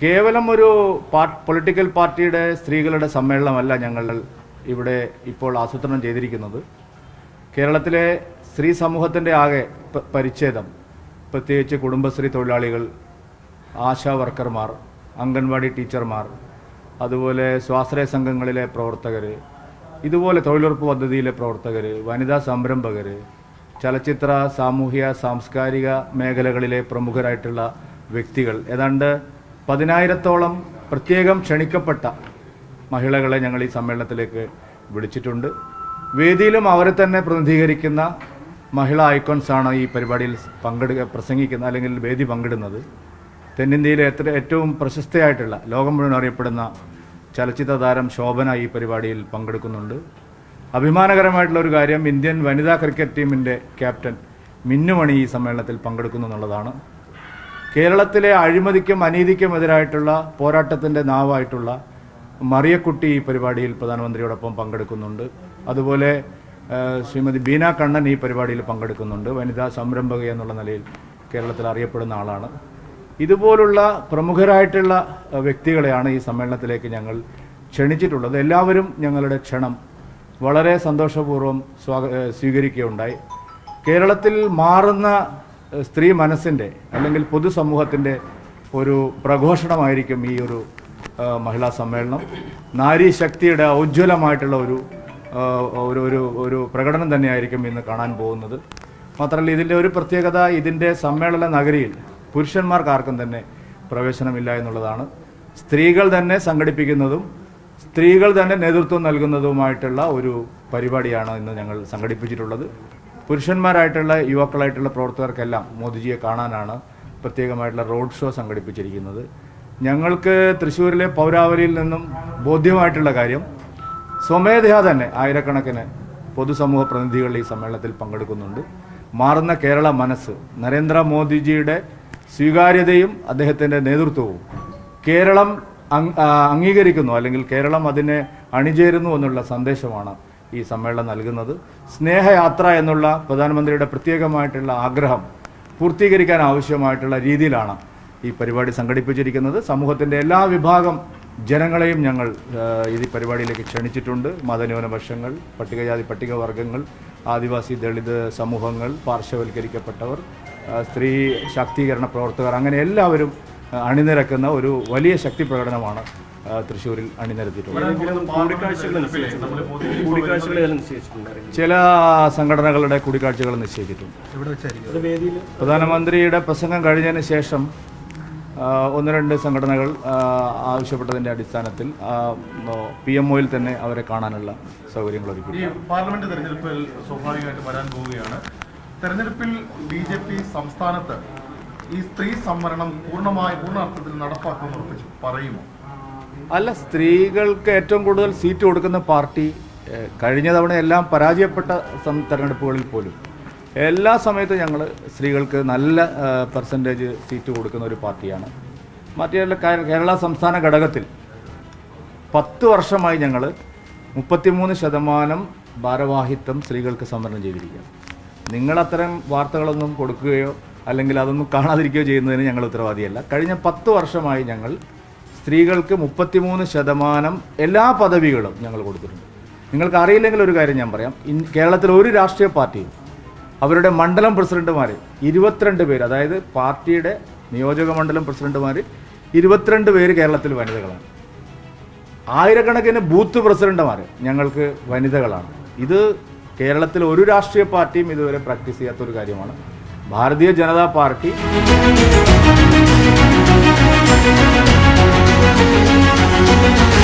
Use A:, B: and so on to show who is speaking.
A: കേവലം ഒരു പൊളിറ്റിക്കൽ പാർട്ടിയുടെ സ്ത്രീകളുടെ സമ്മേളനമല്ല ഞങ്ങൾ ഇവിടെ ഇപ്പോൾ ആസൂത്രണം ചെയ്തിരിക്കുന്നത്. കേരളത്തിലെ സ്ത്രീ സമൂഹത്തിന്റെ ആകെ പരിച്ഛേദം പ്രത്യേകിച്ച് കുടുംബശ്രീ തൊഴിലാളികൾ ആശാ വർക്കർമാർ അംഗൻവാടി ടീച്ചർമാർ അതുപോലെ സ്വാശ്രയ സംഘങ്ങളിലെ പ്രവർത്തകർ ഇതുപോലെ തൊഴിലുറപ്പ് പദ്ധതിയിലെ പ്രവർത്തകർ വനിതാ സംരംഭകർ ചലച്ചിത്ര സാമൂഹ്യ സാംസ്കാരിക മേഖലകളിലെ പ്രമുഖരായിട്ടുള്ള വ്യക്തികൾ. ഏതാണ്ട് പതിനായിരത്തോളം പ്രത്യേകം ക്ഷണിക്കപ്പെട്ട മഹിളകളെ ഞങ്ങൾ ഈ സമ്മേളനത്തിലേക്ക് വിളിച്ചിട്ടുണ്ട്. വേദിയിലും അവരെ തന്നെ പ്രതിനിധീകരിക്കുന്ന മഹിളാ ഐക്കോൺസാണ് ഈ പരിപാടിയിൽ പങ്കെടുക്ക പ്രസംഗിക്കുന്ന അല്ലെങ്കിൽ വേദി പങ്കിടുന്നത്. തെന്നിന്ത്യയിലെ എത്ര ഏറ്റവും പ്രശസ്തയായിട്ടുള്ള ലോകം മുഴുവൻ അറിയപ്പെടുന്ന ചലച്ചിത്ര താരം ശോഭന ഈ പരിപാടിയിൽ പങ്കെടുക്കുന്നുണ്ട്. അഭിമാനകരമായിട്ടുള്ള ഒരു കാര്യം ഇന്ത്യൻ വനിതാ ക്രിക്കറ്റ് ടീമിന്റെ ക്യാപ്റ്റൻ മിന്നുമണി ഈ സമ്മേളനത്തിൽ പങ്കെടുക്കുന്നു എന്നുള്ളതാണ്. കേരളത്തിലെ അഴിമതിക്കും അനീതിക്കും എതിരായിട്ടുള്ള പോരാട്ടത്തിന്റെ നാവായിട്ടുള്ള മറിയക്കുട്ടി ഈ പരിപാടിയിൽ പ്രധാനമന്ത്രിയോടൊപ്പം പങ്കെടുക്കുന്നുണ്ട്. അതുപോലെ ശ്രീമതി ബീന കണ്ണൻ ഈ പരിപാടിയിൽ പങ്കെടുക്കുന്നുണ്ട്. വനിതാ സംരംഭക എന്നുള്ള നിലയിൽ കേരളത്തിൽ അറിയപ്പെടുന്ന ആളാണ്. ഇതുപോലുള്ള പ്രമുഖരായിട്ടുള്ള വ്യക്തികളെയാണ് ഈ സമ്മേളനത്തിലേക്ക് ഞങ്ങൾ ക്ഷണിച്ചിട്ടുള്ളത്. എല്ലാവരും ഞങ്ങളുടെ ക്ഷണം വളരെ സന്തോഷപൂർവം സ്വാഗ സ്വീകരിക്കുകയുണ്ടായി. കേരളത്തിൽ മാറുന്ന സ്ത്രീ മനസ്സിന്റെ അല്ലെങ്കിൽ പൊതുസമൂഹത്തിന്റെ ഒരു പ്രഘോഷണമായിരിക്കും ഈ ഒരു മഹിളാ സമ്മേളനം. നാരി ശക്തിയുടെ ഔജ്വലമായിട്ടുള്ള ഒരു ഒരു ഒരു ഒരു പ്രകടനം തന്നെയായിരിക്കും ഇന്ന് കാണാൻ പോകുന്നത്. മാത്രമല്ല ഇതിന്റെ ഒരു പ്രത്യേകത ഇതിന്റെ സമ്മേളന നഗരിയിൽ പുരുഷന്മാർക്ക് ആർക്കും തന്നെ പ്രവേശനമില്ല എന്നുള്ളതാണ്. സ്ത്രീകൾ തന്നെ സംഘടിപ്പിക്കുന്നതും സ്ത്രീകൾ തന്നെ നേതൃത്വം നൽകുന്നതുമായിട്ടുള്ള ഒരു പരിപാടിയാണ് ഇന്ന് ഞങ്ങൾ സംഘടിപ്പിച്ചിട്ടുള്ളത്. പുരുഷന്മാരായിട്ടുള്ള യുവാക്കളായിട്ടുള്ള പ്രവർത്തകർക്കെല്ലാം മോദിജിയെ കാണാനാണ് പ്രത്യേകമായിട്ടുള്ള റോഡ് ഷോ സംഘടിപ്പിച്ചിരിക്കുന്നത്. ഞങ്ങൾക്ക് തൃശ്ശൂരിലെ പൗരാവലിയിൽ നിന്നും ബോധ്യമായിട്ടുള്ള കാര്യം സ്വമേധയാ തന്നെ ആയിരക്കണക്കിന് പൊതുസമൂഹ പ്രതിനിധികൾ ഈ സമ്മേളനത്തിൽ പങ്കെടുക്കുന്നുണ്ട്. മാറുന്ന കേരള മനസ്സ് നരേന്ദ്രമോദിജിയുടെ സ്വീകാര്യതയും അദ്ദേഹത്തിന്റെ നേതൃത്വവും കേരളം അംഗീകരിക്കുന്നു അല്ലെങ്കിൽ കേരളം അതിനെ അണിചേരുന്നു എന്നുള്ള സന്ദേശമാണ് ഈ സമ്മേളനം നൽകുന്നത്. സ്നേഹയാത്ര എന്നുള്ള പ്രധാനമന്ത്രിയുടെ പ്രത്യേകമായിട്ടുള്ള ആഗ്രഹം പൂർത്തീകരിക്കാൻ ആവശ്യമായിട്ടുള്ള രീതിയിലാണ് ഈ പരിപാടി സംഘടിപ്പിച്ചിരിക്കുന്നത്. സമൂഹത്തിന്റെ എല്ലാ വിഭാഗം ജനങ്ങളെയും ഞങ്ങൾ ഈ പരിപാടിയിലേക്ക് ക്ഷണിച്ചിട്ടുണ്ട്. മതന്യൂനപക്ഷങ്ങൾ പട്ടികജാതി പട്ടികവർഗങ്ങൾ ആദിവാസി ദളിത് സമൂഹങ്ങൾ പാർശ്വവൽക്കരിക്കപ്പെട്ടവർ സ്ത്രീ ശാക്തീകരണ പ്രവർത്തകർ അങ്ങനെ എല്ലാവരും അണിനിരക്കുന്ന ഒരു വലിയ ശക്തി പ്രകടനമാണ് തൃശ്ശൂരിൽ
B: അണിനിരത്തിയിട്ടുണ്ട്
A: ചില സംഘടനകളുടെ കൂടിക്കാഴ്ചകൾ നിശ്ചയിച്ചിട്ടുണ്ട്. പ്രധാനമന്ത്രിയുടെ പ്രസംഗം കഴിഞ്ഞതിന് ശേഷം ഒന്ന് രണ്ട് സംഘടനകൾ ആവശ്യപ്പെട്ടതിന്റെ അടിസ്ഥാനത്തിൽ പി എം ഒയിൽ തന്നെ അവരെ കാണാനുള്ള സൗകര്യങ്ങൾ ഒരുക്കി.
C: ഈ പാർലമെന്റ് തെരഞ്ഞെടുപ്പിൽ സ്വാഭാവികമായിട്ട് വരാൻ പോവുകയാണ്. തെരഞ്ഞെടുപ്പിൽ ബി ജെ പി സംസ്ഥാനത്ത് ഈ സ്ത്രീ സംവരണം പൂർണമായി പൂർണ അർത്ഥത്തിൽ നടപ്പാക്കുമെന്ന് ഉറപ്പിച്ചു പറയുമോ?
A: അല്ല സ്ത്രീകൾക്ക് ഏറ്റവും കൂടുതൽ സീറ്റ് കൊടുക്കുന്ന പാർട്ടി കഴിഞ്ഞ തവണ എല്ലാം പരാജയപ്പെട്ട തെരഞ്ഞെടുപ്പുകളിൽ പോലും എല്ലാ സമയത്തും ഞങ്ങൾ സ്ത്രീകൾക്ക് നല്ല പെർസെന്റേജ് സീറ്റ് കൊടുക്കുന്ന ഒരു പാർട്ടിയാണ്. മറ്റേ കേരള സംസ്ഥാന ഘടകത്തിൽ പത്ത് വർഷമായി ഞങ്ങൾ മുപ്പത്തിമൂന്ന് ശതമാനം ഭാരവാഹിത്വം സ്ത്രീകൾക്ക് സംവരണം ചെയ്തിരിക്കുകയാണ്. നിങ്ങളത്തരം വാർത്തകളൊന്നും കൊടുക്കുകയോ അല്ലെങ്കിൽ അതൊന്നും കാണാതിരിക്കുകയോ ചെയ്യുന്നതിന് ഞങ്ങൾ ഉത്തരവാദിയല്ല. കഴിഞ്ഞ പത്ത് വർഷമായി ഞങ്ങൾ സ്ത്രീകൾക്ക് മുപ്പത്തിമൂന്ന് ശതമാനം എല്ലാ പദവികളും ഞങ്ങൾ കൊടുത്തിട്ടുണ്ട്. നിങ്ങൾക്ക് അറിയില്ലെങ്കിൽ ഒരു കാര്യം ഞാൻ പറയാം. ഇൻ കേരളത്തിൽ ഒരു രാഷ്ട്രീയ പാർട്ടിയും അവരുടെ മണ്ഡലം പ്രസിഡന്റുമാർ ഇരുപത്തിരണ്ട് പേര് അതായത് പാർട്ടിയുടെ നിയോജക മണ്ഡലം പ്രസിഡന്റുമാർ ഇരുപത്തിരണ്ട് പേര് കേരളത്തിൽ വനിതകളാണ്. ആയിരക്കണക്കിന് ബൂത്ത് പ്രസിഡന്റുമാർ ഞങ്ങൾക്ക് വനിതകളാണ്. ഇത് കേരളത്തിലെ ഒരു രാഷ്ട്രീയ പാർട്ടിയും ഇതുവരെ പ്രാക്ടീസ് ചെയ്യാത്ത ഒരു കാര്യമാണ്. Bharatiya Janata party Thank you.